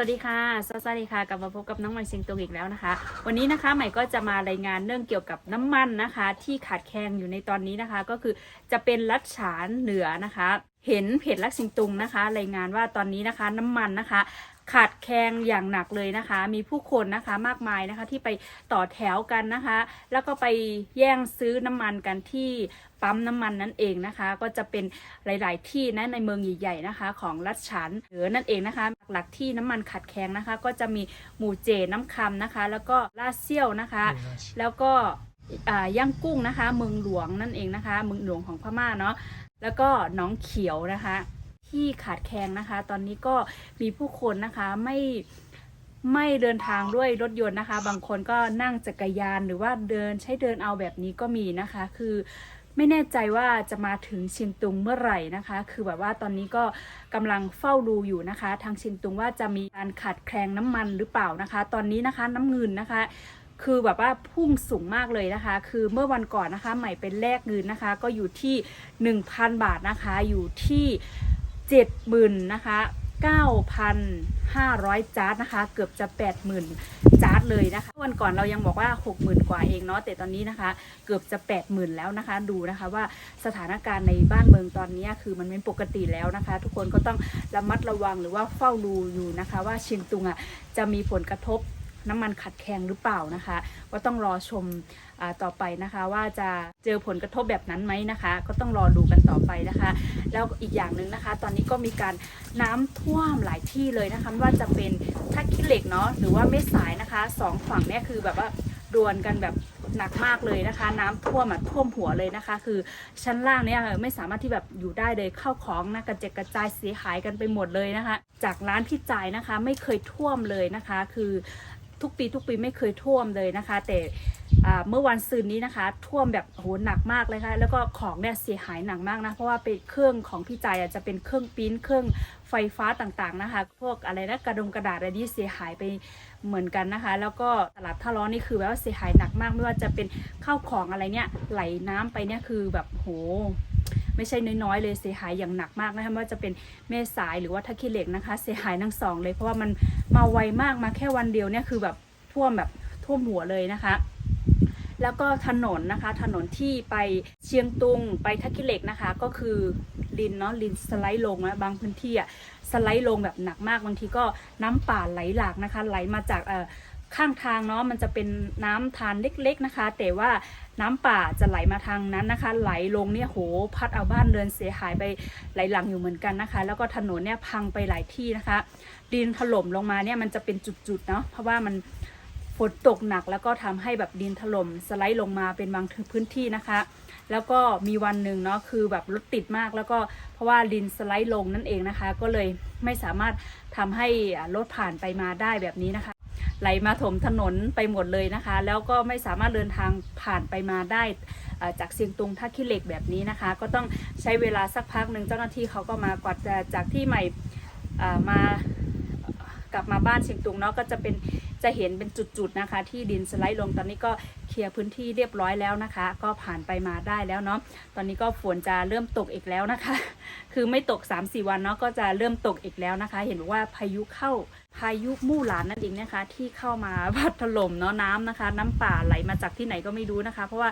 วัสดีค่ะ สวัสดีค่ะ กลับมาพบกับน้องมันเชียงตุงอีกแล้วนะคะ วันนี้นะคะใหม่ก็จะมารายงานเรื่องเกี่ยวกับน้ำมันนะคะ ที่ขาดแคลนอยู่ในตอนนี้นะคะ ก็คือจะเป็นรัชฉานเหนือนะคะ เห็นเพจลักเชียงตุงนะคะ รายงานว่าตอนนี้นะคะ น้ำมันนะคะ ขาดแคลนอย่างหนักเลยนะคะ มีผู้คนนะคะมากมายนะคะที่ไปต่อแถวกันนะคะ แล้วก็ไปแย่งซื้อน้ำมันกันที่ปั๊มน้ำมันนั่นเองนะคะ ก็จะเป็นหลาย ๆ ที่นะในเมืองใหญ่ ๆ นะคะ ของรัชฉานเหนือนั่นเองนะคะ หลักๆที่น้ำมันขาดแคลนนะคะ ก็จะมีหมู่เจน้ำคำนะคะ แล้วก็ลาดเซี่ยวนะคะ แล้วก็อ่าย่างกุ้งนะคะ เมืองหลวงนั่นเองนะคะ เมืองหลวงของพม่าเนาะแล้วก็หน้องเขียวนะคะ ที่ขาดแคลนนะคะ ตอนนี้ก็มีผู้คนนะคะไม่ไม่เดินทางด้วยรถยนต์นะคะ บางคนก็นั่งจักรยานหรือว่าเดินใช้เดินเอาแบบนี้ก็มีนะคะ คือไม่แน่ใจว่าจะมาถึงเชียงตุงเมื่อไหร่นะคะ คือแบบว่าตอนนี้ก็กำลังเฝ้าดูอยู่นะคะ ทางเชียงตุงว่าจะมีการขาดแคลนน้ำมันหรือเปล่านะคะ ตอนนี้นะคะน้ำเงินนะคะคือแบบว่าพุ่งสูงมากเลยนะคะ คือเมื่อวันก่อนนะคะ ใหม่เป็นแลกเงินนะคะ ก็อยู่ที่ 1,000 บาทนะคะ อยู่ที่ 70,000นะคะ9,500จาร์ดนะคะ เกือบจะ80,000จาร์ดเลยนะคะวันก่อนเรายังบอกว่า60,000กว่าเองเนาะแต่ตอนนี้นะคะ เกือบจะ80,000แล้วนะคะ ดูนะคะว่าสถานการณ์ในบ้านเมืองตอนนี้คือมันเป็นปกติแล้วนะคะ ทุกคนก็ต้องระมัดระวังหรือว่าเฝ้าดูอยู่นะคะ ว่าเชียงตุงอะจะมีผลกระทบ น้ำมันขัดแคลนหรือเปล่านะคะ ก็ต้องรอชมอต่อไปนะคะ ว่าจะเจอผลกระทบแบบนั้นไหมนะคะ ก็ต้องรอดูกันต่อไปนะคะ แล้วอีกอย่างหนึ่งนะคะ ตอนนี้ก็มีการน้ำท่วมหลายที่เลยนะคะว่าจะเป็นท่าขี้เหล็กเนาะหรือว่าแม่สายนะคะสองฝั่งเนี่ยคือแบบว่าดวลกันแบบหนักมากเลยนะคะ น้ำท่วมอะท่วมหัวเลยนะคะ คือชั้นล่างเนี่ยไม่สามารถที่แบบอยู่ได้เลยเข้าของนะกระเจิดกระจายเสียหายกันไปหมดเลยนะคะ จากร้านพี่จ่ายนะคะ ไม่เคยท่วมเลยนะคะ คือ ทุกปีทุกปีไม่เคยท่วมเลยนะคะ แต่เมื่อวันซืนนี้นะคะ ท่วมแบบโหหนักมากเลยค่ะ แล้วก็ของเนี่ยเสียหายหนักมากนะ เพราะว่าเป็นเครื่องของพี่จ่ายจะเป็นเครื่องปิ้นเครื่องไฟฟ้าต่างๆนะคะ พวกอะไรนะกระดงกระดาษอะไรนี่เสียหายไปเหมือนกันนะคะ แล้วก็ตลาดท่าร้อนนี่คือแบบว่าเสียหายหนักมากไม่ว่าจะเป็นข้าวของอะไรเนี่ยไหลน้ำไปเนี่ยคือแบบโห ไม่ใช่น้อยๆเลยเสียหายอย่างหนักมากนะคะไม่ว่าจะเป็นแม่สายหรือว่าทักขีเหล็กนะคะ เสียหายทั้งสองเลย เพราะว่ามันมาไวมากมาแค่วันเดียวเนี่ยคือแบบท่วมแบบท่วมหัวเลยนะคะแล้วก็ถนนนะคะถนนที่ไปเชียงตุงไปทักกิเหล็กนะคะ ก็คือดินเนาะดินสไลด์ลงนะบางพื้นที่อะสไลด์ลงแบบหนักมากบางทีก็น้ำป่าไหลหลากนะคะ ไหลมาจากเอ่อ ข้างทางเนาะมันจะเป็นน้ำทานเล็กๆนะคะ แต่ว่าน้ำป่าจะไหลมาทางนั้นนะคะ ไหลลงเนี่ยโหพัดเอาบ้านเรือนเสียหายไปหลายหลังอยู่เหมือนกันนะคะ แล้วก็ถนนเนี่ยพังไปหลายที่นะคะ ดินถล่มลงมาเนี่ยมันจะเป็นจุดๆเนาะเพราะว่ามันฝนตกหนักแล้วก็ทำให้แบบดินถล่มสไลด์ลงมาเป็นบางพื้นที่นะคะ แล้วก็มีวันหนึ่งเนาะคือแบบรถติดมากแล้วก็เพราะว่าดินสไลด์ลงนั่นเองนะคะ ก็เลยไม่สามารถทำให้รถผ่านไปมาได้แบบนี้นะคะ ไหลมาถมถนนไปหมดเลยนะคะ แล้วก็ไม่สามารถเดินทางผ่านไปมาได้จากเชียงตุงท่าขี้เหล็กแบบนี้นะคะ ก็ต้องใช้เวลาสักพักหนึ่งเจ้าหน้าที่เขาก็มากวาดจากที่ใหม่มากลับมาบ้านเชียงตุงเนาะก็จะเป็นจะเห็นเป็นจุดๆนะคะ ที่ดินสไลด์ลงตอนนี้ก็เคลียร์พื้นที่เรียบร้อยแล้วนะคะ ก็ผ่านไปมาได้แล้วเนาะตอนนี้ก็ฝนจะเริ่มตกอีกแล้วนะคะ คือไม่ตก 3-4 วันเนาะก็จะเริ่มตกอีกแล้วนะคะ เห็นว่าพายุเข้า พายุมู่หลานนั่นเองนะคะ ที่เข้ามาพัดถล่มเนาะน้ำนะคะ น้ำป่าไหลมาจากที่ไหนก็ไม่รู้นะคะ เพราะว่า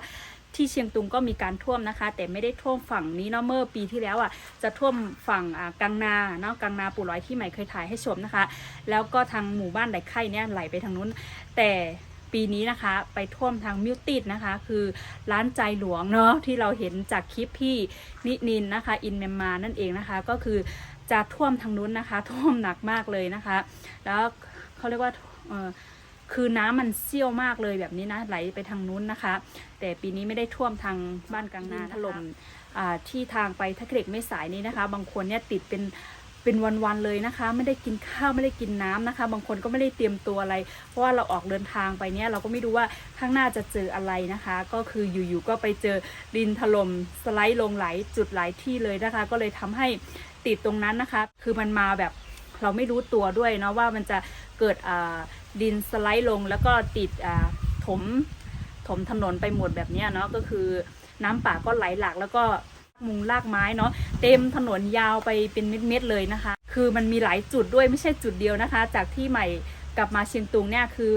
ที่เชียงตุงก็มีการท่วมนะคะ แต่ไม่ได้ท่วมฝั่งนี้เนาะเมื่อปีที่แล้วอะจะท่วมฝั่งอ่ากังนาเนาะกังนาปู่ร้อยที่ใหม่เคยถ่ายให้ชมนะคะ แล้วก็ทางหมู่บ้านไหลไข่เนี่ยไหลไปทางนู้น แต่ปีนี้นะคะไปท่วมทางมิวติดนะคะ คือร้านใจหลวงเนาะที่เราเห็นจากคลิปพี่นินินนะคะ อินเมมมานั่นเองนะคะ ก็คือ จะท่วมทางนู้นนะคะ ท่วมหนักมากเลยนะคะ แล้วเขาเรียกว่าเอ่อคือน้ำมันเซี่ยวมากเลยแบบนี้นะไหลไปทางนู้นนะคะ แต่ปีนี้ไม่ได้ท่วมทางบ้านกลางนาถล่มอ่าที่ทางไปทักเล็กไม่สายนี้นะคะ บางคนเนี่ยติดเป็นเป็นวันๆเลยนะคะ ไม่ได้กินข้าวไม่ได้กินน้ำนะคะ บางคนก็ไม่ได้เตรียมตัวอะไร เพราะว่าเราออกเดินทางไปเนี่ยเราก็ไม่รู้ว่าข้างหน้าจะเจออะไรนะคะ ก็คืออยู่ๆก็ไปเจอดินถล่มสไลด์ลงหลายจุดหลายที่เลยนะคะ ก็เลยทำให้ ติดตรงนั้นนะคะ คือมันมาแบบเราไม่รู้ตัวด้วยเนาะว่ามันจะเกิดดินสไลด์ลงแล้วก็ติดถมถมถนนไปหมดแบบนี้เนาะก็คือน้ำป่าก็ไหลหลากแล้วก็มุงลากไม้เนาะเต็มถนนยาวไปเป็นเม็ดๆเลยนะคะ คือมันมีหลายจุดด้วยไม่ใช่จุดเดียวนะคะ จากที่ใหม่กลับมาเชียงตุงเนี่ยคือ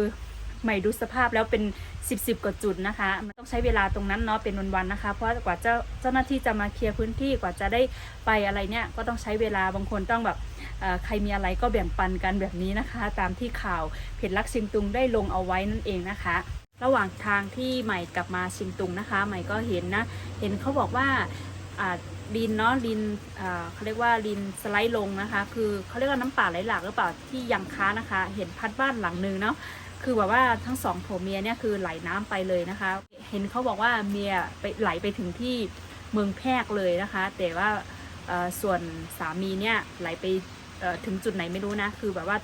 ใหม่ดูสภาพแล้วเป็น 10บสิบกว่าจุดนะคะ มันต้องใช้เวลาตรงนั้นเนาะเป็นวันๆนะคะ เพราะกว่าเจ้าเจ้าหน้าที่จะมาเคลียร์พื้นที่กว่าจะได้ไปอะไรเนี่ยก็ต้องใช้เวลาบางคนต้องแบบใครมีอะไรก็แบ่งปันกันแบบนี้นะคะ ตามที่ข่าวเพจรักชียงตุงได้ลงเอาไว้นั่นเองนะคะ ระหว่างทางที่ใหม่กลับมาชียงตุงนะคะ ใหม่ก็เห็นนะเห็นเขาบอกว่าดินเนาะดินเขาเรียกว่าดินสไลด์ลงนะคะ คือเขาเรียกว่าน้ำป่าไหลหลากหรือเปล่าที่ยังค้านะคะ เห็นพัดบ้านหลังหนึ่งเนาะ คือแบบว่าทั้งสองผัวเมียเนี่ยคือไหลน้ำไปเลยนะคะ เห็นเขาบอกว่าเมียไปไหลไปถึงที่เมืองแพรกเลยนะคะ แต่ว่าส่วนสามีเนี่ยไหลไปถึงจุดไหนไม่รู้นะ คือแบบว่า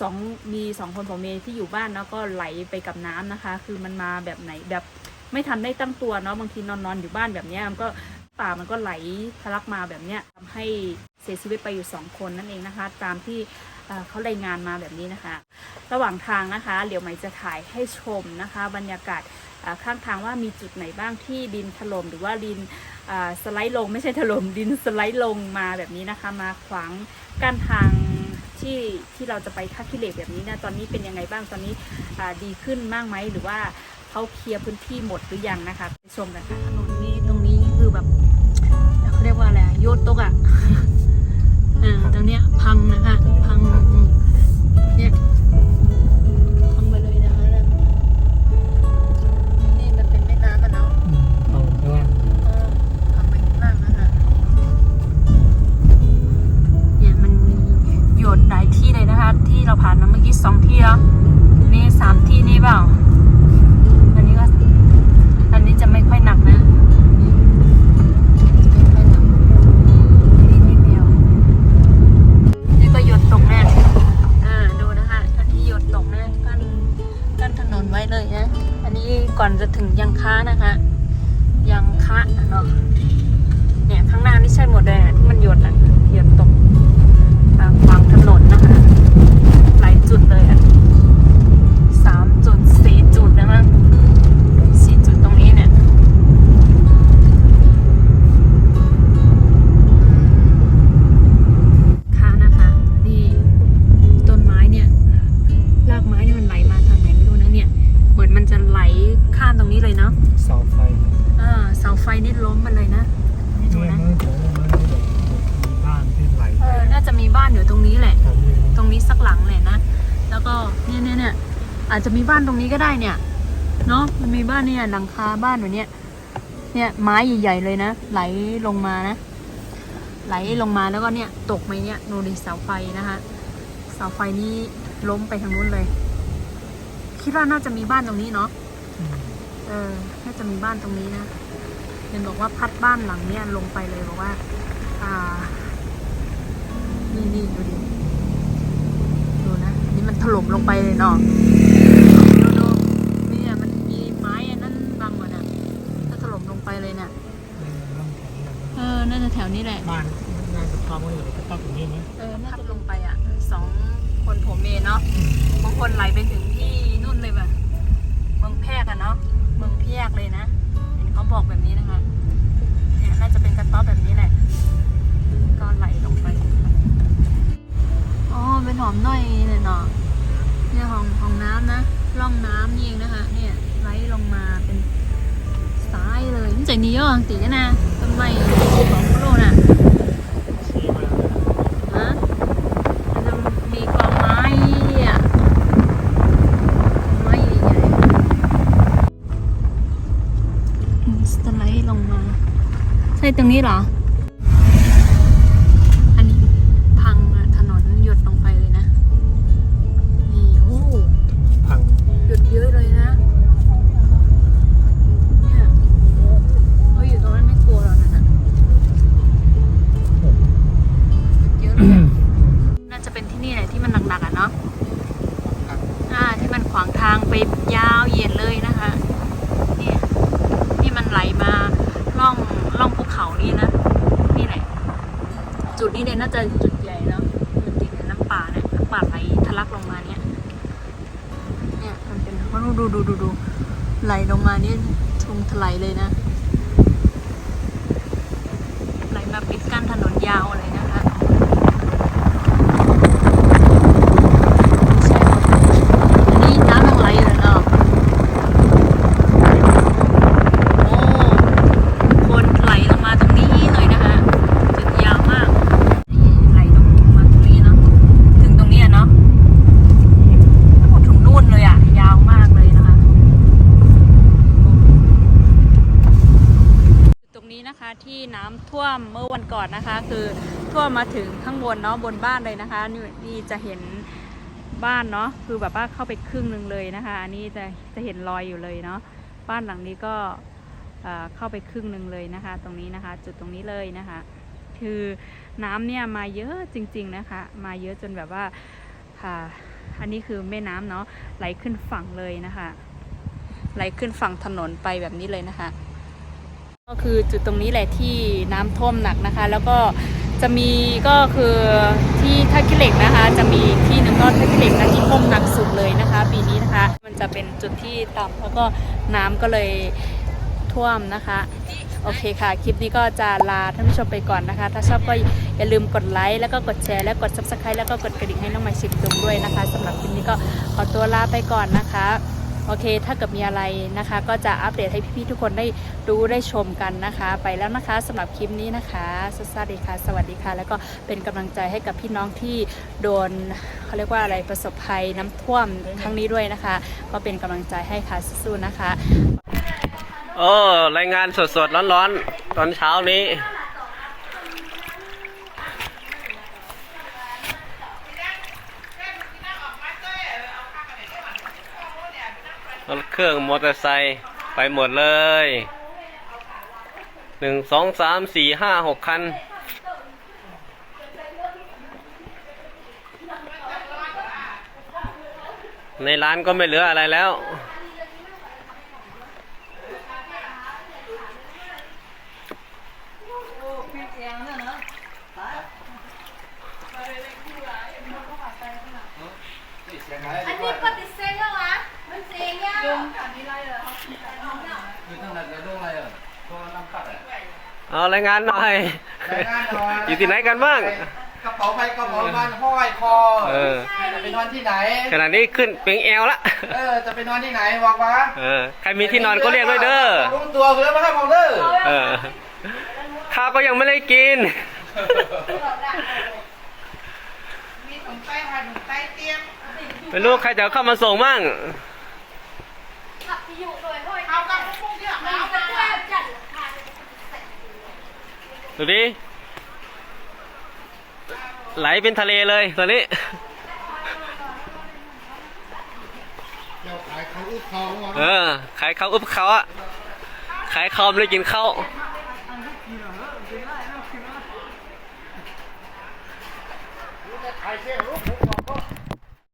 สองมีสองคนผัวเมียที่อยู่บ้านแล้วก็ไหลไปกับน้ำนะคะ คือมันมาแบบไหนแบบไม่ทันได้ตั้งตัวเนาะบางทีนอนนอนอยู่บ้านแบบนี้มันก็ป่ามันก็ไหลทะลักมาแบบเนี้ยทำให้เสียชีวิตไปอยู่สองคนนั่นเองนะคะ ตามที่ เขารายงานมาแบบนี้นะคะ ระหว่างทางนะคะเดี๋ยวใหม่จะถ่ายให้ชมนะคะ บรรยากาศข้างทางว่ามีจุดไหนบ้างที่ดินถล่มหรือว่าดินสไลด์ลงไม่ใช่ถล่มดินสไลด์ลงมาแบบนี้นะคะ มาขวางกั้นทางที่ที่เราจะไปท่าขี้เหล็กแบบนี้นะตอนนี้เป็นยังไงบ้างตอนนี้ดีขึ้นมากไหมหรือว่าเขาเคลียร์พื้นที่หมดหรือยังนะคะไปชมกันค่ะถนนนี้ตรงนี้คือแบบเขาเรียกว่าอะไรอะโยนตกอะ อาจจะมีบ้านตรงนี้ก็ได้เนี่ย เนาะมันมีบ้านเนี่ยหลังคาบ้านแบบเนี้ยเนี่ยไม้ใหญ่ๆเลยนะ ไหลลงมานะ ไหลลงมาแล้วก็เนี่ย ตกไปเนี่ยดูดิเสาไฟนะคะเสาไฟนี้ล้มไปทางนู้นเลย คิดว่าน่าจะมีบ้านตรงนี้เนาะอืมเออน่าจะมีบ้านตรงนี้นะเห็นบอกว่าพัดบ้านหลังเนี้ยลงไปเลยบอกว่า อ่า นี่นี่ดูดิดูนะอันนี้มันถล่มลงไปเลยเนาะดูดูเนี่ยมันมี ไม้อันนั้นบังหมดอะถ้าถล่มลงไปเลยเนี่ยเออน่าจะแถวนี้แหละบ้านงานกระท่อมก็อยู่กระท่อมอย่างนี้ไหมเออน่าจะลงไปอะสองคนผัวเมียเนาะบางคนไหลไปถึงที่นู่นเลยแบบเมืองแพรกอะเนาะเมืองแพรกเลยนะเห็นเขาบอกแบบนี้นะคะเนี่ยน่าจะเป็นกระต๊อบแบบนี้แหละก็ไหลลงไปอ๋อเป็นหอมน้อยเลยเนาะเนี่ยห้องห้องน้ำนะร่องน้ำนี่เองนะคะ เนี่ย ไหลลงมาเป็นสายเลยนี่ใจนี้อะตีกันนะต้นไม้ของโลน่ะฮะมันจะมีกองไม้อะไม้ใหญ่ๆอืมสไลด์ลงมา ใช่ตรงนี้เหรอ จะจุดใหญ่เนาะมันติดน้ำป่าเนี่ยน้ำป่าไหลทะลักลงมาเนี่ยเนี่ยมันเป็นดูดูดูดูดูไหลลงมาเนี่ทุงถลายเลยนะไหลมาปิดกั้นถนนยาวเลย นะคะที่น้ำ ท่วมเมื่อวันก่อนนะคะ คือท่วมมาถึงข้างบนเนาะบนบ้านเลยนะคะนี่นี่จะเห็นบ้านเนาะคือแบบว่าเข้าไปครึ่งหนึ่งเลยนะคะอันนี้จะจะเห็นรอยอยู่เลยเนาะบ้านหลังนี้ก็เข้าไปครึ่งหนึ่งเลยนะคะ ตรงนี้นะคะ จุดตรงนี้เลยนะคะ คือน้ำเนี่ยมาเยอะจริง ๆนะคะ มาเยอะจนแบบว่าค่ะอันนี้คือแม่น้ำเนาะไหลขึ้นฝั่งเลยนะคะ ไหลขึ้นฝั่งถนนไปแบบนี้เลยนะคะ ก็คือจุดตรงนี้แหละที่น้ำท่วมหนักนะคะ แล้วก็จะมีก็คือที่ท่าขี้เหล็กนะคะ จะมีที่หนึ่งก็ท่าขี้เหล็กนะที่ท่วมหนักสุดเลยนะคะ ปีนี้นะคะ มันจะเป็นจุดที่ต่ำแล้วก็น้ำก็เลยท่วมนะคะ โอเคค่ะ คลิปนี้ก็จะลาท่านผู้ชมไปก่อนนะคะ ถ้าชอบก็อย่าลืมกดไลค์แล้วก็กดแชร์แล้วกด subscribe แล้วก็กดกระดิ่งให้น้องใหม่ชิปตุงด้วยนะคะสำหรับคลิปนี้ก็ขอตัวลาไปก่อนนะคะ โอเค ถ้าเกิดมีอะไรนะคะ ก็จะอัปเดตให้พี่ๆทุกคนได้รู้ได้ชมกันนะคะ ไปแล้วนะคะสำหรับคลิปนี้นะคะสวัสดีค่ะ สวัสดีค่ะ แล้วก็เป็นกำลังใจให้กับพี่น้องที่โดนเขาเรียกว่าอะไรประสบภัยน้ำท่วมครั้งนี้ด้วยนะคะ ก็เป็นกำลังใจให้ค่ะสู้ๆนะคะโอ้รายงานสดๆร้อนๆ ตอนเช้านี้ รถเครื่องมอเตอร์ไซค์ไปหมดเลยหนึ่งสองสามสี่ห้าหกคัน ในร้านก็ไม่เหลืออะไรแล้ว อันนี้ปฏิเสธแล้ววะมันเสียงยาว เอารายงานหน่อย รายงานหน่อย อยู่ที่ไหนกันบ้าง กระเป๋าใครกระเป๋ามันห้อยคอเออ จะไปนอนที่ไหน ขณะนี้ขึ้นเป็นแอลละ เออ จะไปนอนที่ไหนบอกว่าเออ ใครมีที่นอนก็เรียกด้วยเด้อรู้ตัวเพื่อมาให้บอกเด้อ เออ ข้าวก็ยังไม่ได้กิน มีถุงใต้ผ้าถุงใต้เตียงไม่รู้ใครจะเข้ามาส่งมั่ง ขับไปอยู่โดยห้อย เอากับพวกเนี้ย มัน เอา จะ กับ ช่วยจัดราคา ดูดิ ไหลเป็นทะเลเลยตอนนี้เดี๋ยวขายเขาอึดเขาเออ ขายข้าวอุบเขาอะขายข้าวไม่ได้กินข้าวขายเชี่ยลูก